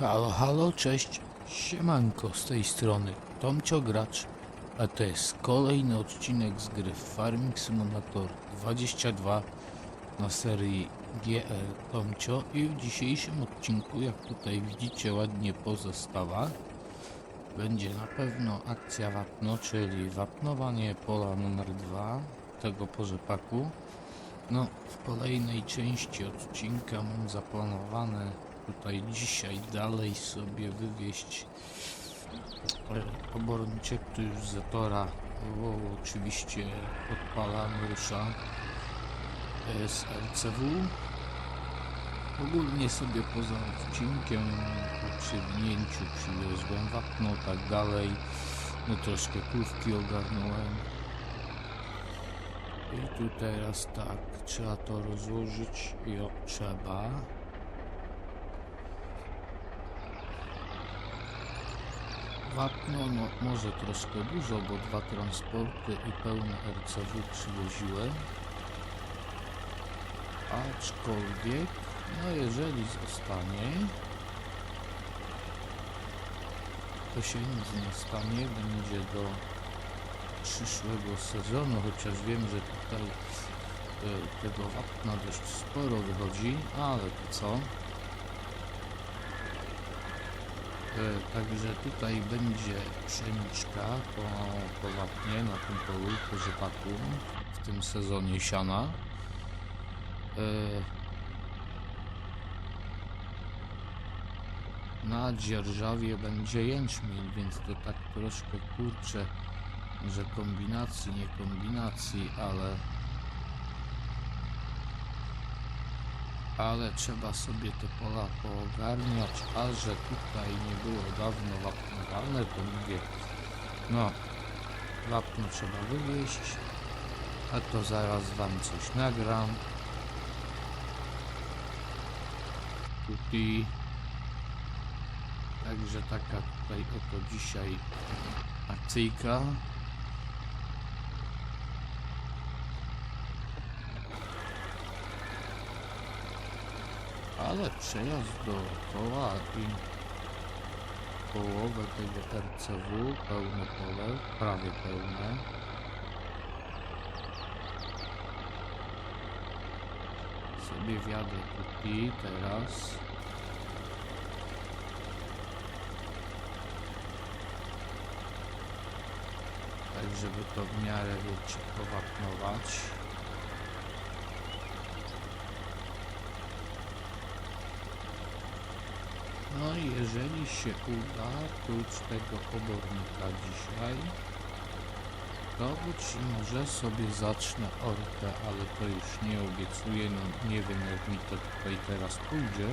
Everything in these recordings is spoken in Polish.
Halo, halo, cześć. Siemanko, z tej strony Tomcio Gracz, a to jest kolejny odcinek z gry Farming Simulator 22 na serii GR Tomcio i w dzisiejszym odcinku, jak tutaj widzicie ładnie po zestawach, będzie na pewno akcja wapno, czyli wapnowanie pola numer 2 tego porzepaku. No, w kolejnej części odcinka mam zaplanowane tutaj dzisiaj dalej sobie wywieźć e, oborniczek tu już Zetora. O, oczywiście odpalam, rusza z LCW. Ogólnie sobie poza odcinkiem po przywinięciu przywiozłem wapno, tak dalej. No troszkę kówki ogarnąłem. I tu teraz tak, trzeba to rozłożyć. Jo, trzeba. Wapno, no może troszkę dużo, bo dwa transporty i pełne RCW przywoziłem. Aczkolwiek, no jeżeli zostanie, to się nic nie stanie, będzie do przyszłego sezonu, chociaż wiem, że tutaj e, tego wapna dość sporo wychodzi, ale to co? Także tutaj będzie pszeniczka po, po wapnie na tym polu, po rzepaku w tym sezonie siana. E, Na dzierżawie będzie jęczmień, więc to tak troszkę kurczę, że kombinacji, nie kombinacji, ale ale trzeba sobie te pola poogarniać, a że tutaj nie było dawno wapnowane, to mówię, no, wapno trzeba wywieźć, a to zaraz wam coś nagram. Tutaj, także taka tutaj oto dzisiaj akcyjka. Ale przejazd dookoła i połowę tego RCW, pełne pole, prawie pełne. Sobie wjadę tutaj teraz. Tak, żeby to w miarę wiecie, powapnować. No i jeżeli się uda, prócz tego obornika dzisiaj, to być może sobie zacznę orkę, ale to już nie obiecuję, no nie wiem jak mi to tutaj teraz pójdzie.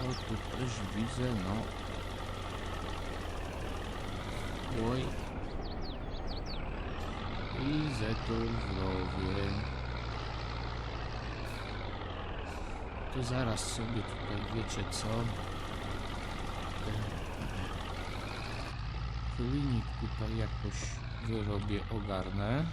O, tu też widzę, no. Oj. I zetor zdrowie. To zaraz sobie tutaj wiecie co. Klinik tutaj jakoś wyrobię, ogarnę.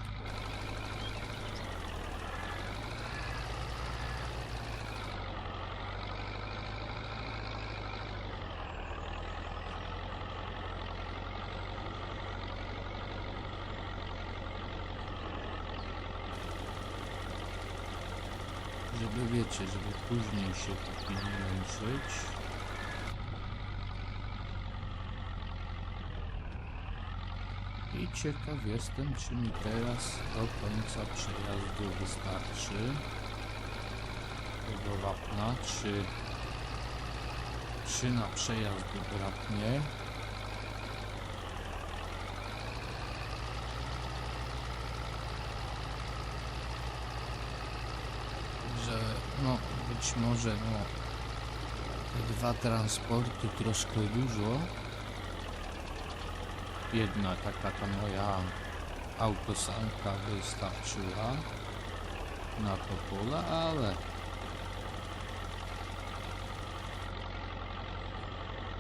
Żeby wiecie, żeby później się tutaj nie męczyć. I ciekaw jestem, czy mi teraz do końca przejazdu wystarczy tego wapna, czy, czy na przejazd braknie. no być może no te dwa transporty troszkę dużo. Jedna taka ta moja autosanka wystarczyła na to pole, ale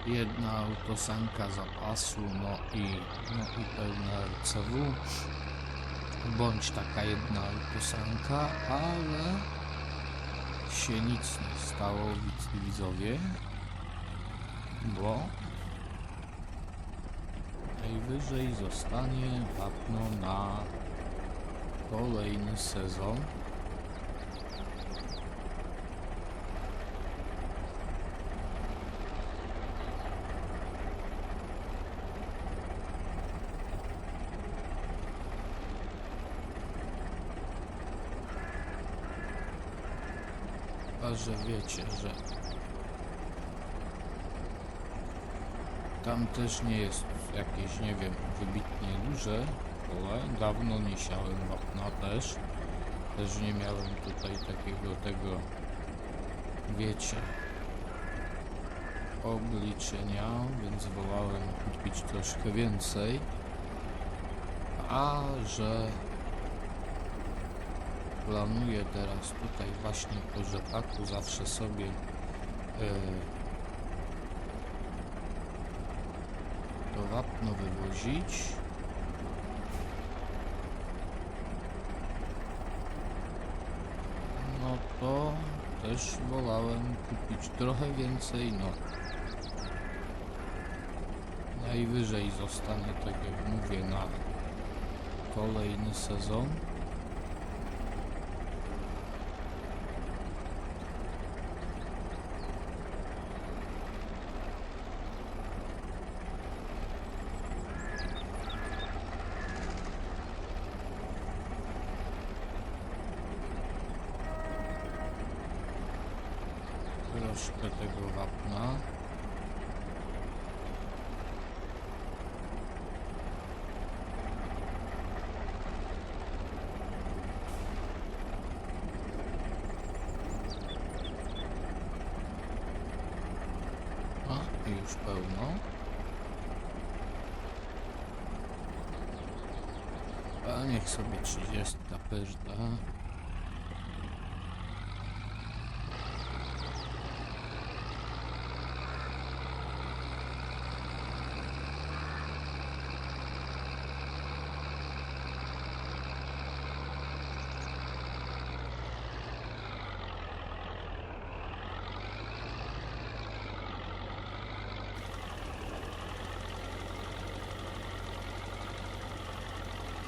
jedna autosanka zapasu, no i, no i pełna RCW bądź taka jedna autosanka, ale się nic nie stało, widz- widzowie, bo najwyżej zostanie wapno na kolejny sezon. Że wiecie, że tam też nie jest jakieś, nie wiem, wybitnie duże pole. Dawno nie siałem wapna też. Też nie miałem tutaj takiego tego, wiecie, obliczenia, więc wolałem kupić troszkę więcej. A że planuję teraz tutaj właśnie po rzepaku zawsze sobie e, to wapno wywozić. No to też wolałem kupić trochę więcej, no. Najwyżej zostanę, tak jak mówię, na kolejny sezon. troszkę tego wapna. A, i już pełno. A niech sobie 30 pyrda.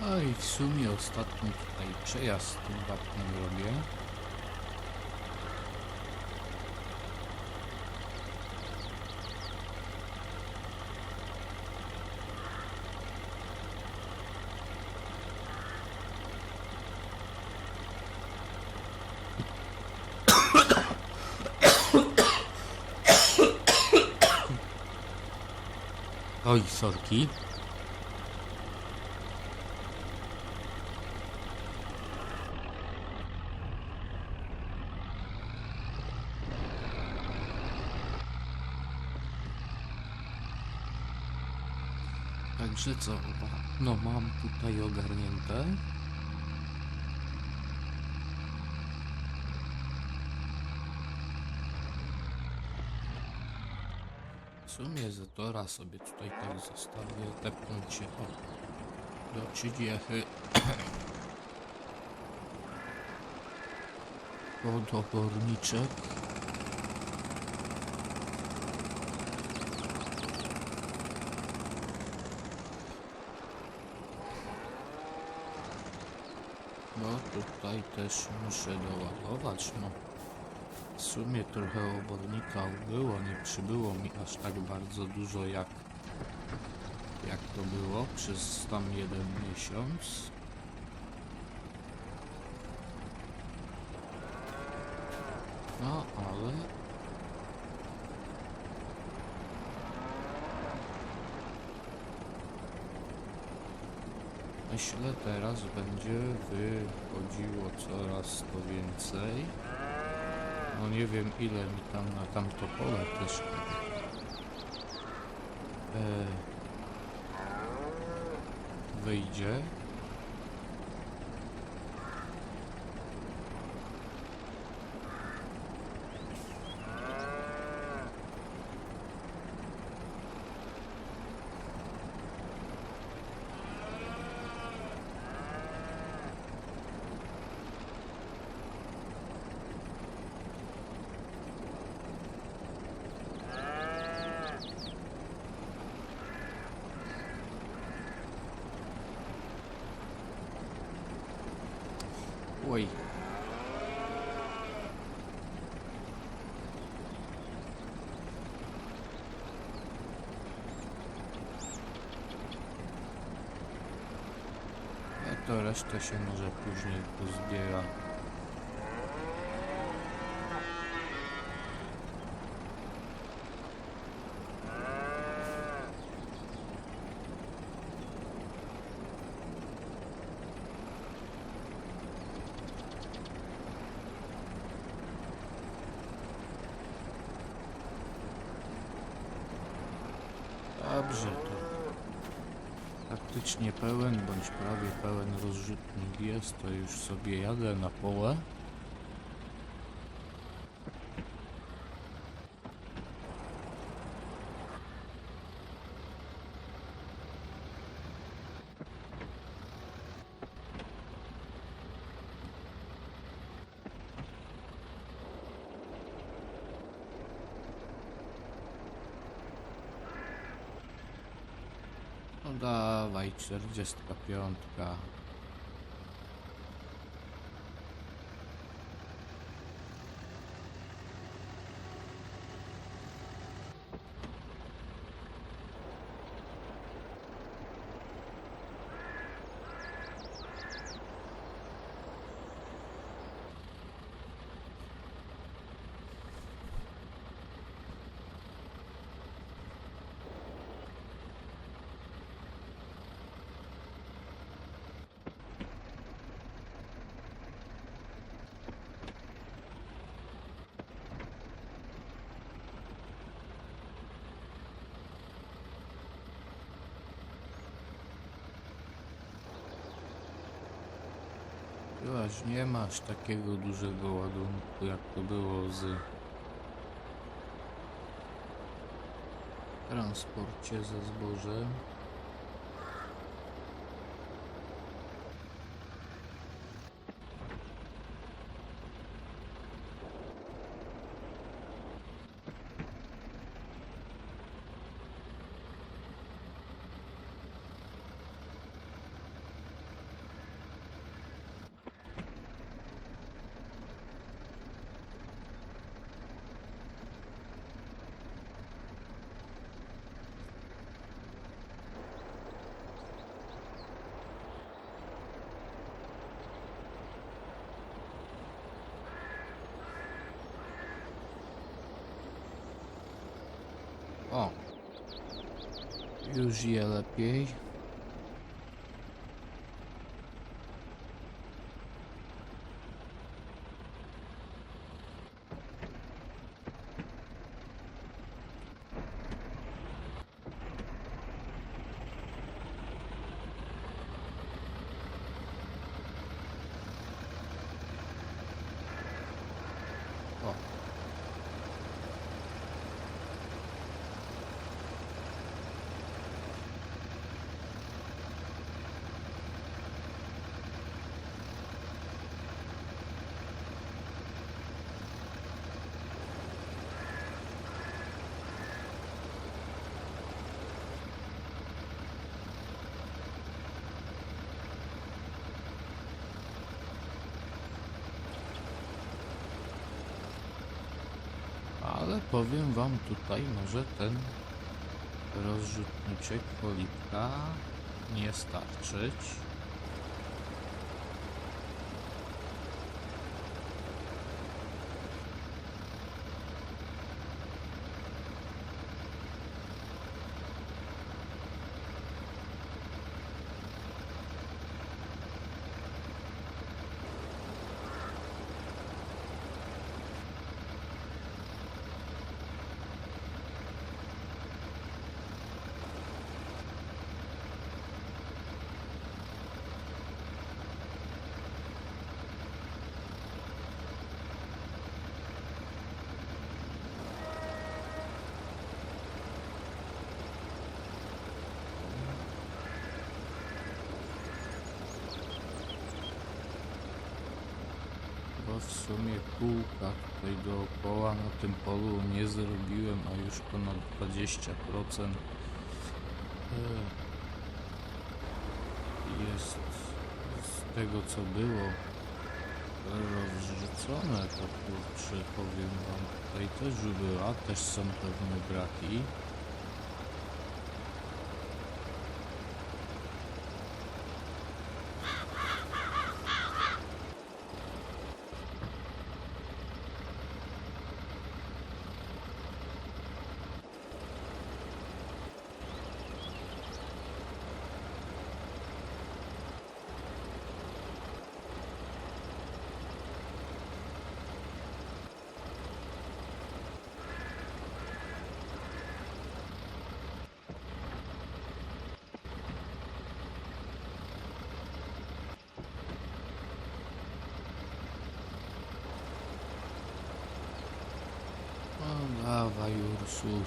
No i w sumie ostatni tutaj przejazd tym wapnem robię. Oj, sorki. Także co, no mam tutaj ogarnięte. W sumie Zetora sobie tutaj tak zostawię, tepnąć się o, do 30 pod oborniczek. No tutaj też muszę doładować, no. W sumie trochę obornika było, nie przybyło mi aż tak bardzo dużo jak jak to było przez tam jeden miesiąc. No ale Myślę teraz będzie wychodziło coraz to więcej. No nie wiem ile mi tam na tamto pole też e, wyjdzie. To resztę się może później pozbiera. Dobrze, praktycznie pełen bądź prawie pełen rozrzutnik jest, to już sobie jadę na pole. No dawaj, 45. Chybaż nie masz takiego dużego ładunku, jak to było z transporcie ze zbożem. Już je lepiej. O! Powiem wam tutaj może ten rozrzutniczek politka nie starczyć. Bo w sumie kółka tutaj dookoła na tym polu nie zrobiłem, a już ponad 20% e, jest z tego co było rozrzucone, to kurczę powiem wam tutaj też była, też są pewne braki.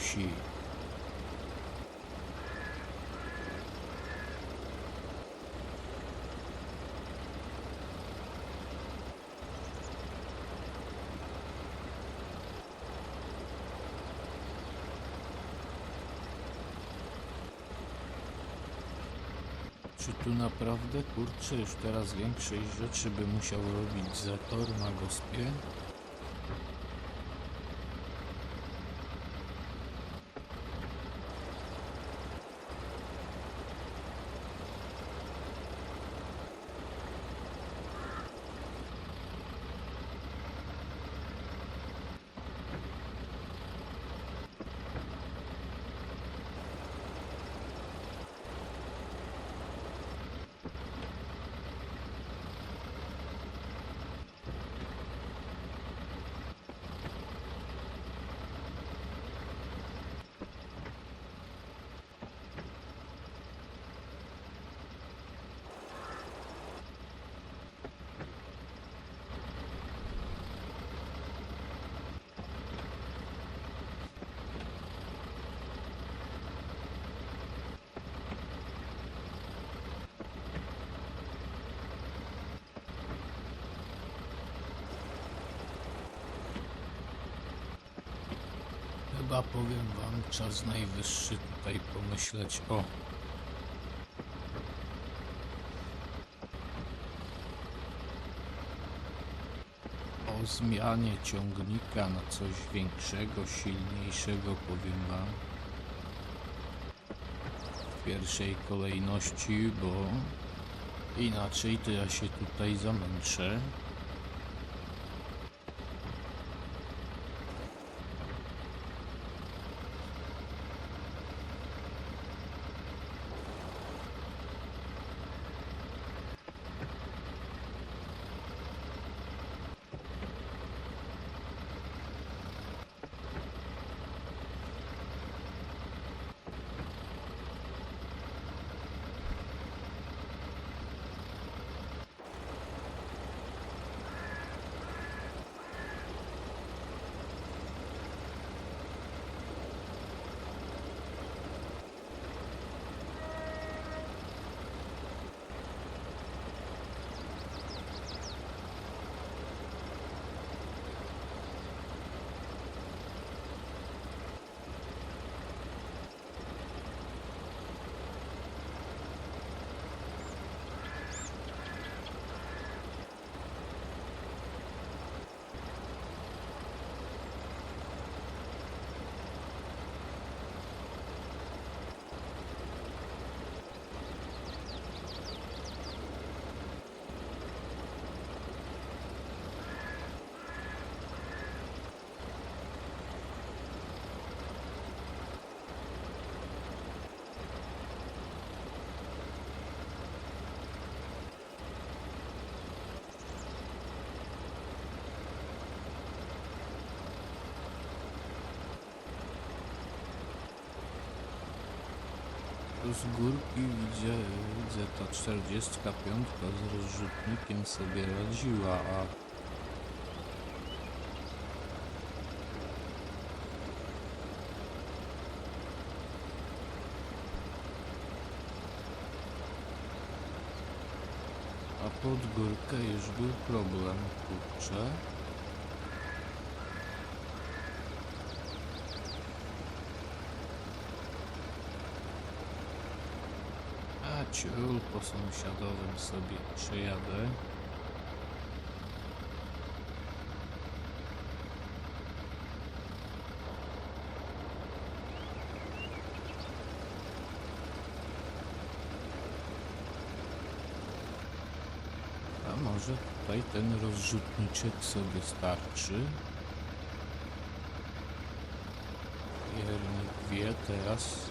Ursusi. Czy tu naprawdę, kurczę, już teraz większej rzeczy by musiał robić Zator na gospie? Chyba powiem wam, czas najwyższy tutaj pomyśleć o o zmianie ciągnika na coś większego, silniejszego, powiem wam. W pierwszej kolejności, bo inaczej to ja się tutaj zamęczę. Z górki widzę, widzę ta 45 z rozrzutnikiem sobie radziła, a a pod górkę już był problem, kurczę. Ciul po sąsiadowym sobie przejadę. A może tutaj ten rozrzutniczek sobie starczy? Piernik wie teraz.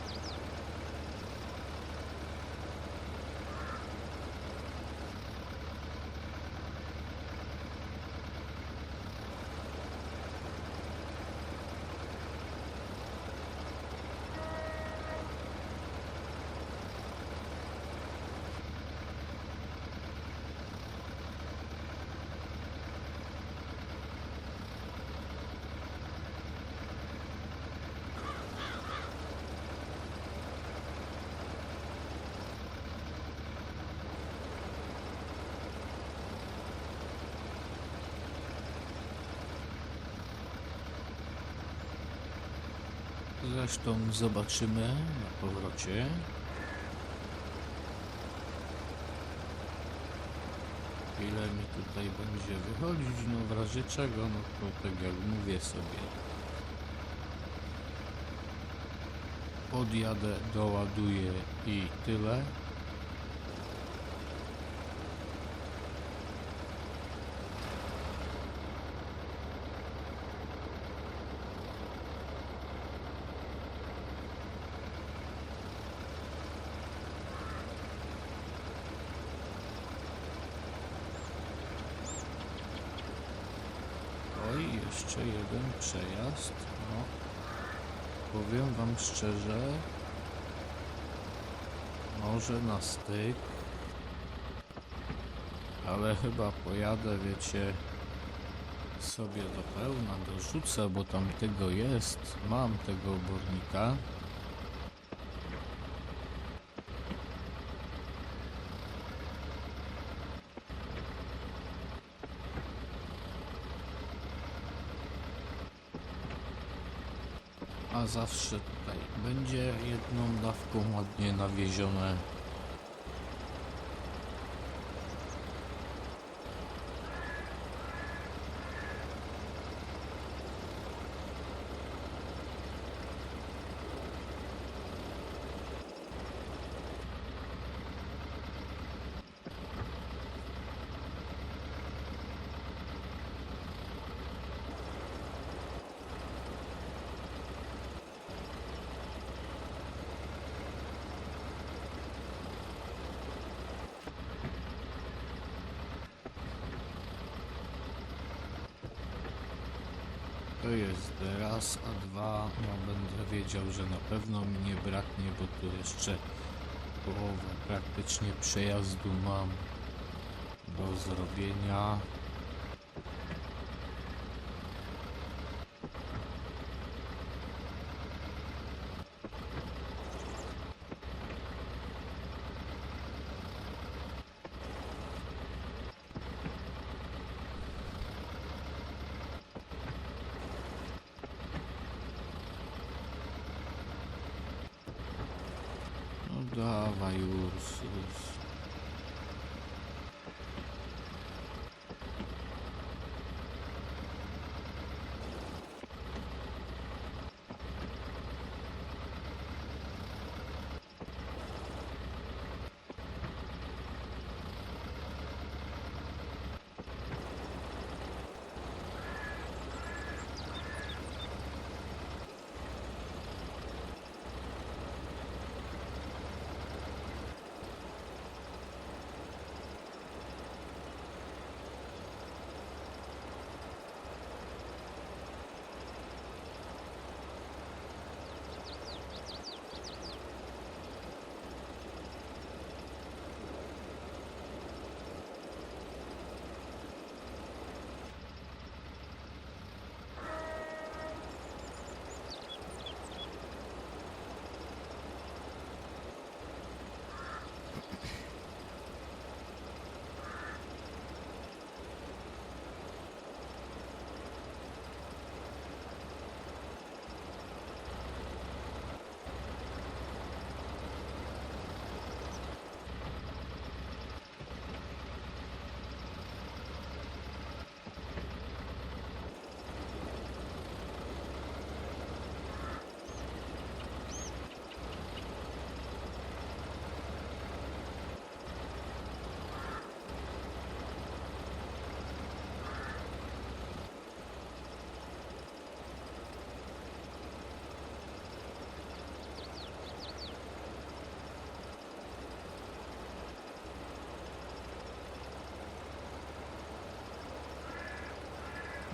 Zresztą zobaczymy na powrocie. Ile mi tutaj będzie wychodzić, no w razie czego, no to tak jak mówię sobie. Podjadę, doładuję i tyle. Oj, jeszcze jeden przejazd. No. Powiem wam szczerze, może na styk, ale chyba pojadę, wiecie, sobie do pełna, dorzucę, bo tam tego jest. Mam tego obornika. A zawsze tutaj będzie jedną dawką ładnie nawiezione. To jest raz, a dwa, no będę wiedział, że na pewno mi nie braknie, bo tu jeszcze połowę praktycznie przejazdu mam do zrobienia.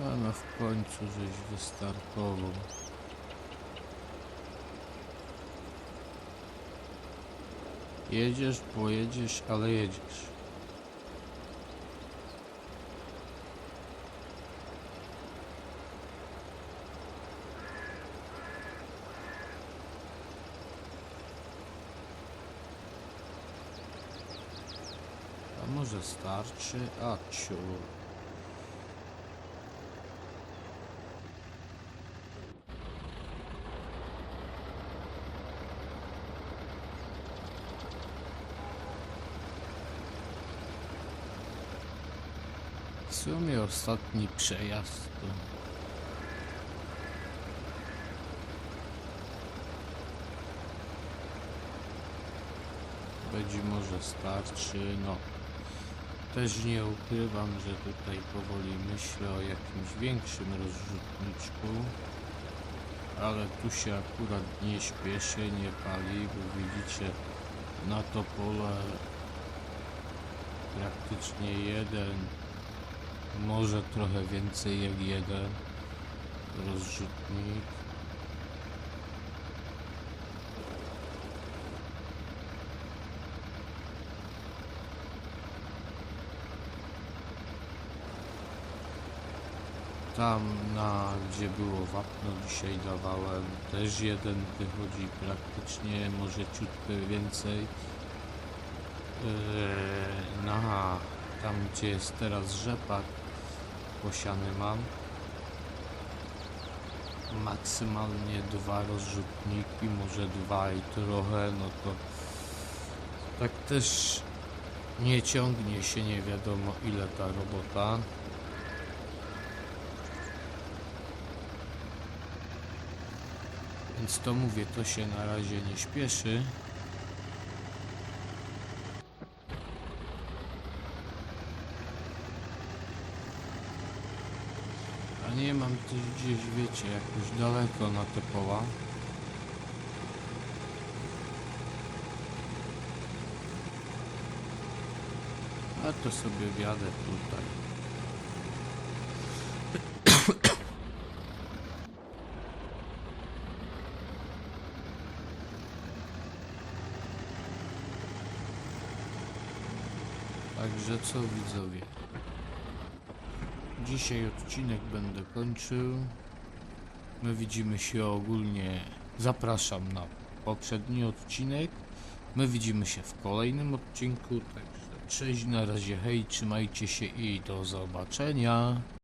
A no w końcu żeś wystartował. Jedziesz, pojedziesz, ale jedziesz. A może starczy? A ciur. sumie ostatni przejazd. Będzie może starczy, no. Też nie ukrywam, że tutaj powoli myślę o jakimś większym rozrzutniczku. Ale tu się akurat nie śpieszy, nie pali, bo widzicie na to pole praktycznie jeden, może trochę więcej jak jeden rozrzutnik. Tam na gdzie było wapno dzisiaj dawałem też jeden wychodzi praktycznie może ciutkę więcej. Eee, na tam gdzie jest teraz rzepak posiany mam maksymalnie dwa rozrzutniki, może dwa i trochę, no to tak też nie ciągnie się nie wiadomo ile ta robota. Więc to mówię, to się na razie nie śpieszy. A nie mam też gdzieś, wiecie, jakoś daleko na te pola. A to sobie wjadę tutaj. Także co widzowie? Dzisiaj odcinek będę kończył. My widzimy się ogólnie. Zapraszam na poprzedni odcinek. My widzimy się w kolejnym odcinku. Także cześć, na razie hej, trzymajcie się i do zobaczenia.